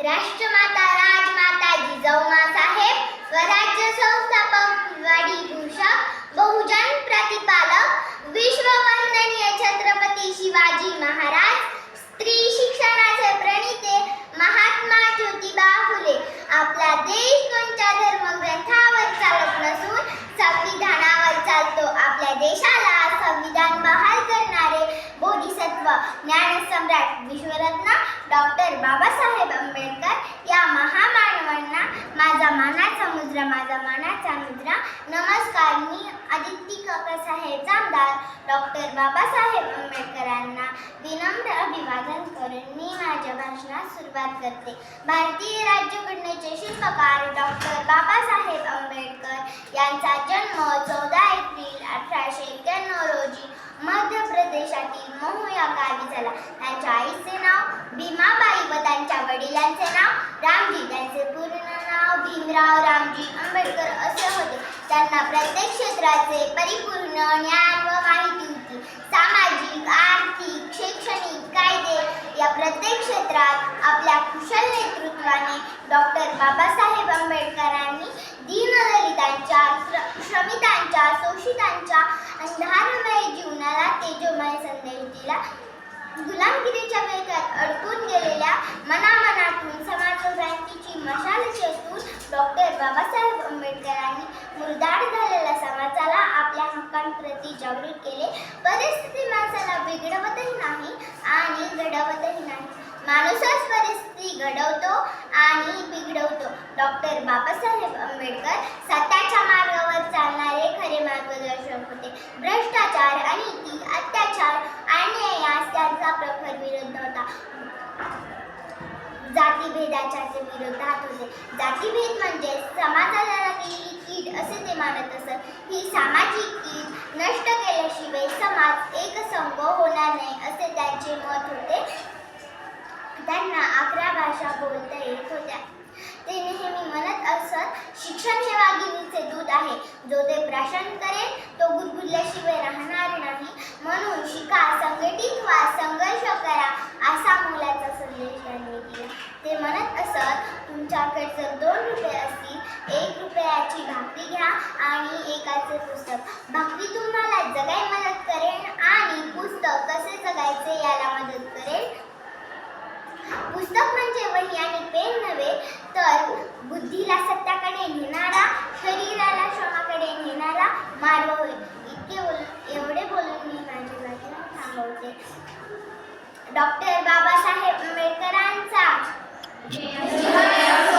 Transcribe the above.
राष्ट्रमाता राजमाता जिजाऊमा साहेब स्वराज्य संस्थापक फुलवाडी भूषक बहुजन प्रतिपालक विश्ववंदनीय छत्रपती शिवाजी महाराज स्त्री शिक्षणाचे प्रणिते महात्मा ज्योतिबा फुले. आपला देश कोणत्या धर्मग्रंथावर चालत नसून संविधानावर चालतो. आपल्या देशाला संविधान बहाल करणारे बोधिसत्व ज्ञानसम्राट विश्वरत्न डॉक्टर बाबासाहेब आंबेडकर या महामानवांना माझा मानाचा मुद्रा माझा मानाचा मुद्रा. नमस्कार मी आदित्य काकासाहेब जामदार. डॉक्टर बाबासाहेब आंबेडकरांना विनम्र अभिवादन करून मी माझ्या भाषणास सुरुवात करते. भारतीय राज्यघटनेचे शिल्पकार डॉक्टर बाबासाहेब आंबेडकर यांचा जन्म चौदा एप्रिल अठराशे एक्क्याण्णव रोजी मध्य प्रदेशातील महू या गावी झाला. त्यांच्या आईचे नाव भीमाबाई व त्यांच्या वडिलांचे नाव रामजी भीमराव रामजी आंबेडकर असे होते. त्यांना प्रत्येक क्षेत्राचे परिपूर्ण ज्ञान व माहिती होती. सामाजिक आर्थिक शैक्षणिक कायदे या प्रत्येक क्षेत्रात आपल्या कुशल नेतृत्वाने डॉक्टर बाबासाहेब आंबेडकरांनी दीनदलितांच्या श्र- श्रमिकांच्या शोषितांच्या अंधारमय जीवनाला तेजोमय संदेश दिला गुलामगिरीच्या वेगात अडकून गेलेल्या मनामनातून समाज क्रांतीची मशाल चेतून बाबासाहेब आंबेडकरांनी मुरदाड झालेल्या समाजाला आपल्या हक्कांप्रती जागृत केले. परिस्थिती माणसाला बिघडवतही नाही आणि घडवतही नाही. माणूसच परिस्थिती घडवतो आणि बिघडवतो. डॉक्टर बाबासाहेब आंबेडकर सत्याच्या जातीभेदाच्या ते विरोधात होते. जातीभेद म्हणजे समाजाला लागलेली कीड असे ते मानत असत. ही सामाजिक कीड नष्ट केल्याशिवाय समाज एकसंग होणार नाही असे त्यांचे मत होते. त्यांना अकरा भाषा बोलता येत होत्या. ते नेहमी म्हणत असत शिक्षण हे वाघिणीचे दूध आहे. जो ते प्राशन करेल तो गुदगुदल्याशिवाय राहणार नाही. म्हणून शिका संघटित वास संघर्ष करा असा मुलाचा संदेश त्यांनी दिला ते म्हणत असत तुमच्याकडे जर दोन रुपये असतील एक रुपयाची भाकरी घ्या आणि एकाचे पुस्तक. भाकरी तुम्हाला जगाय मदत करेल आणि पुस्तक कसे जगायचे याला मदत करेल पुस्तक म्हणजे वही आणि पेन नव्हे तर बुद्धीला सत्याकडे नेणारा शरीराला श्रमाकडे नेणारा मार्ग होईल इतके बोल एवढे बोलून मी माझे भाषण थांबवते. डॉक्टर बाबासाहेब आंबेडकरांचा Israel